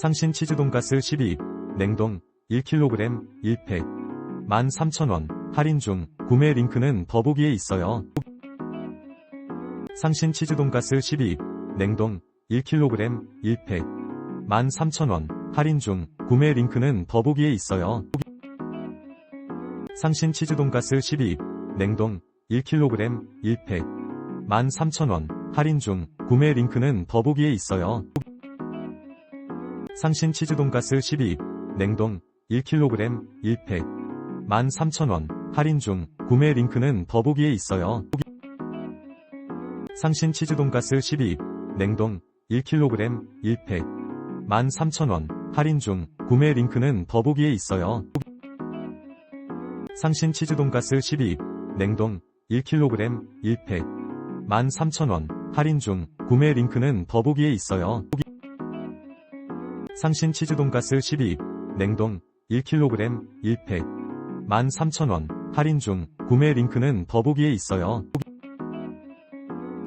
상신 치즈 돈가스 12입, 냉동, 1kg, 1팩, 13,000원, 할인 중, 구매 링크는 더보기에 있어요. 상신 치즈 돈가스 12입, 냉동, 1kg, 1팩, 13,000원, 할인 중, 구매 링크는 더보기에 있어요. 상신 치즈 돈가스 12입, 냉동, 1kg, 1팩, 13,000원, 할인 중, 구매 링크는 더보기에 있어요. 상신 치즈 돈가스 12입, 냉동, 1kg, 1팩, 13,000원, 할인 중, 구매 링크는 더보기에 있어요. 상신 치즈 돈가스 12입, 냉동, 1kg, 1팩, 13,000원, 할인 중, 구매 링크는 더보기에 있어요. 상신 치즈 돈가스 12입, 냉동, 1kg, 1팩, 13,000원, 할인 중, 구매 링크는 더보기에 있어요. 상신 치즈 돈가스 12입, 냉동, 1kg, 1팩, 13,000원, 할인 중, 구매 링크는 더보기에 있어요.